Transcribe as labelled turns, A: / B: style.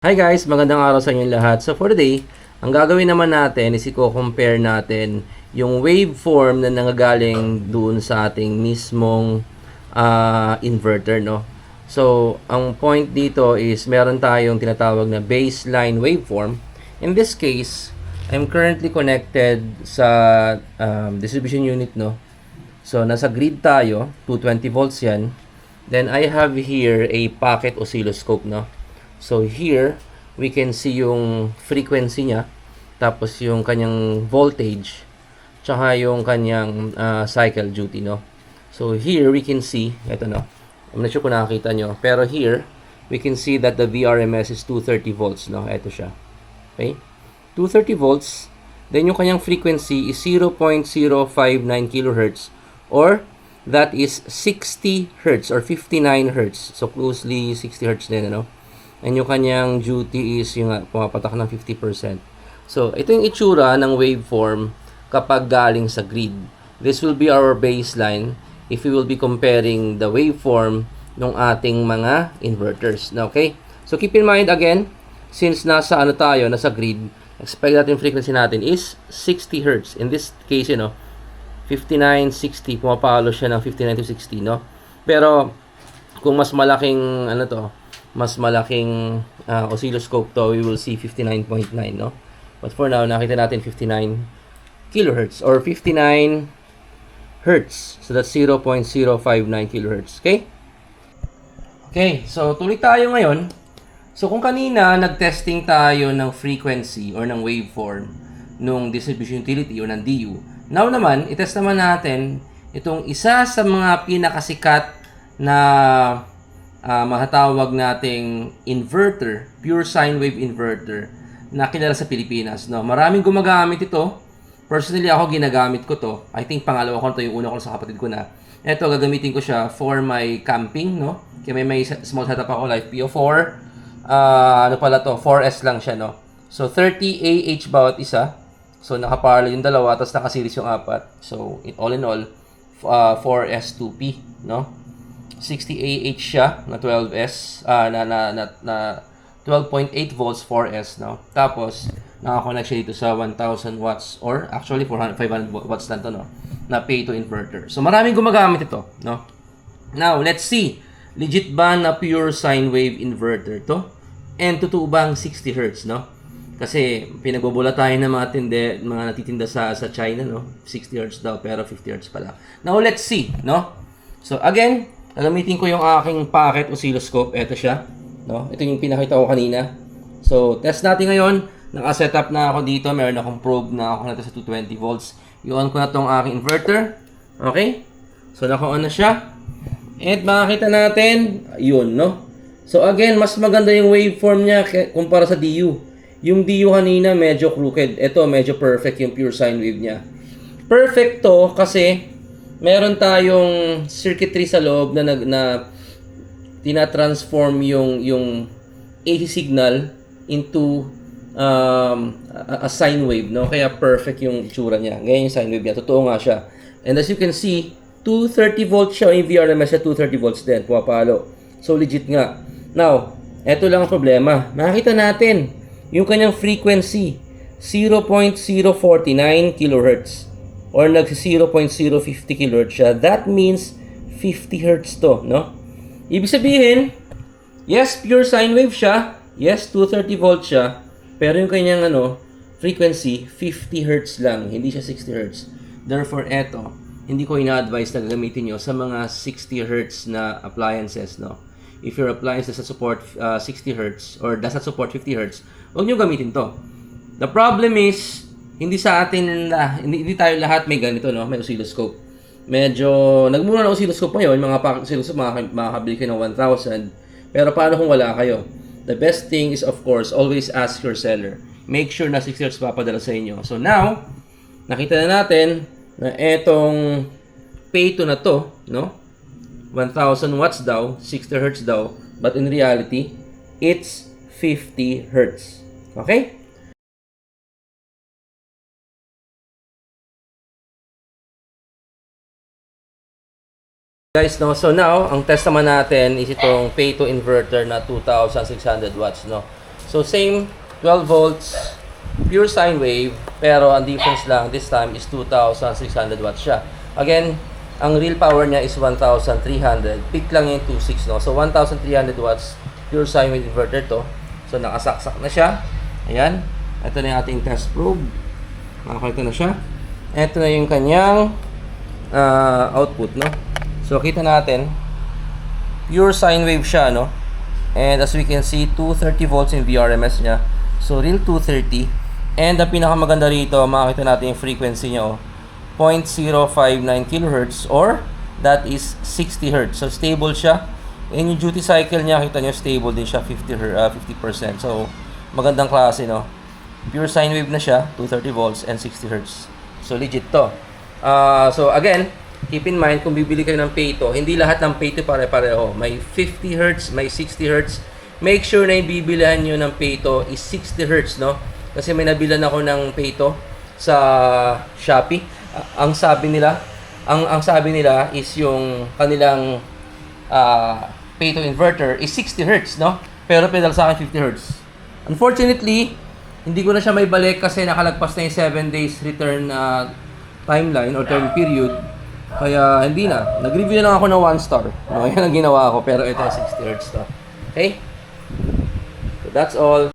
A: Hi guys, magandang araw sa inyo lahat. So for today, ang gagawin naman natin is i-compare natin yung waveform na nanggagaling doon sa ating mismong ah, inverter, no? So, ang point dito is meron tayong tinatawag na baseline waveform. In this case, I'm currently connected sa um, distribution unit, no? So, nasa grid tayo, 220 volts yan. Then, I have here a pocket oscilloscope, no? So, here, we can see yung frequency niya, tapos yung kanyang voltage, tsaka yung kanyang ah, cycle duty, no? So, here, we can see, ito, no? I'm not sure kung nakakita nyo, pero here, we can see that the VRMS is 230 volts, no? Ito siya. Okay? 230 volts, then yung kanyang frequency is 0.059 kilohertz or that is 60 hertz or 59 hertz. So closely 60 hertz din ano. And yung kanyang duty is yung pumapatak ng 50%. So ito yung itsura ng waveform kapag galing sa grid. This will be our baseline if we will be comparing the waveform ng ating mga inverters. Okay? So keep in mind again, since nasa ano tayo, nasa grid, expect natin frequency natin is 60 hertz. In this case, you know, 59, 60, pumapalo siya ng 59 to 60, no? Pero, kung mas malaking, ano to, mas malaking ah, oscilloscope to, we will see 59.9, no? But for now, nakita natin 59 kilohertz or 59 hertz. So, that's 0.059 kilohertz, okay? Okay, so tuloy tayo ngayon. So kung kanina nag-testing tayo ng frequency or ng waveform nung distribution utility o ng DU. Now naman, itest naman natin itong isa sa mga pinakasikat na ah, mahatawag nating inverter, pure sine wave inverter na kilala sa Pilipinas. No? Maraming gumagamit ito. Personally, ako ginagamit ko to. I think pangalawa ko to, yung una ko sa kapatid ko na. Ito, gagamitin ko siya for my camping, no? Kaya may, may small setup ako, like PO4. Ah, ano pala to? 4S lang siya, no? So, 30 AH bawat isa. So, nakaparallel yung dalawa, tapos nakaseries yung apat. So, all in all, f- ah, 4S2P, no? 60 AH siya na 12S, ah, na, na, na, na 12.8 volts 4S, no? Tapos, nakakonect siya dito sa 1,000 watts or actually 400, 500 watts lang to, no? Na pay to inverter. So, maraming gumagamit ito, no? Now, let's see. Legit ba na pure sine wave inverter to? And totoo bang 60 Hz, no? Kasi pinagbubula tayo ng mga, tinde, mga natitinda sa, sa China, no? 60 Hz daw, pero 50 Hz pala. Now, let's see, no? So, again, gagamitin ko yung aking pocket oscilloscope. Ito siya, no? Ito yung pinakita ko kanina. So, test natin ngayon. Naka-setup na ako dito. Meron akong probe na ako natin sa 220 volts. I-on ko na tong aking inverter. Okay? So, naka-on na siya. At makakita natin, yun, no? So, again, mas maganda yung waveform niya kumpara sa DU. Yung DU kanina, medyo crooked. Ito, medyo perfect yung pure sine wave niya. Perfect to kasi meron tayong circuitry sa loob na nag na tina-transform yung yung AC signal into um, a, a sine wave, no? Kaya perfect yung itsura niya. Ganyan yung sine wave niya. Totoo nga siya. And as you can see, 230 volts siya. Yung VRMS siya, 230 volts din. Pumapalo. So, legit nga. Now, eto lang ang problema. Makikita natin yung kanyang frequency. 0.049 kilohertz or nag 0.050 kilohertz siya. That means 50 hertz to, no? Ibig sabihin, yes, pure sine wave siya. Yes, 230 volts siya. Pero yung kanyang ano, frequency, 50 hertz lang. Hindi siya 60 hertz. Therefore, eto, hindi ko ina-advise na gagamitin nyo sa mga 60 hertz na appliances, no? If your appliance does support uh, 60 hertz or does support 50 hertz, huwag nyo gamitin to. The problem is, hindi sa atin, la, hindi, hindi tayo lahat may ganito, no? May oscilloscope. Medyo, nagmura na oscilloscope ngayon, mga packet oscilloscope, makaka- makakabili kayo ng 1,000. Pero paano kung wala kayo? The best thing is, of course, always ask your seller. Make sure na 60 hertz papadala sa inyo. So now, nakita na natin na etong pay to na to, no? 1,000 watts daw, 60 hertz daw, but in reality, it's 50 hertz. Okay? Guys, no, so now, ang test naman natin is itong pay to inverter na 2,600 watts, no. So, same 12 volts, pure sine wave, pero ang difference lang this time is 2,600 watts siya. Again, ang real power niya is 1,300. Peak lang yung 2.6, no? So, 1,300 watts, pure sine wave inverter to. So, nakasaksak na siya. Ayan. Ito na yung ating test probe. Nakakita na siya. Ito na yung kanyang ah, output, no? So, kita natin, pure sine wave siya, no? And as we can see, 230 volts in VRMS niya. So, real 230. And ang pinakamaganda rito, makikita natin yung frequency niya, oh. 0.059 kilohertz or that is 60 hertz. So, stable siya. And yung duty cycle niya, kita niyo stable din siya, 50, her- ah, 50%. So, magandang klase, no? Pure sine wave na siya, 230 volts and 60 hertz. So, legit to. Ah, so, again, keep in mind, kung bibili kayo ng Payto, hindi lahat ng Payto pare-pareho. May 50 hertz, may 60 hertz. Make sure na yung bibilihan nyo ng Payto is 60 hertz, no? Kasi may nabilan ako ng Payto sa Shopee. Ang sabi nila, ang ang sabi nila is yung kanilang ah Payto inverter is 60 hertz, no? Pero pedal sa akin 50 hertz. Unfortunately, hindi ko na siya may balik kasi nakalagpas na yung 7 days return na timeline or term period. Kaya hindi na. Nag-review na lang ako ng 1 star. No, yan ang ginawa ko. Pero ito 60 hertz to. Okay? So that's all.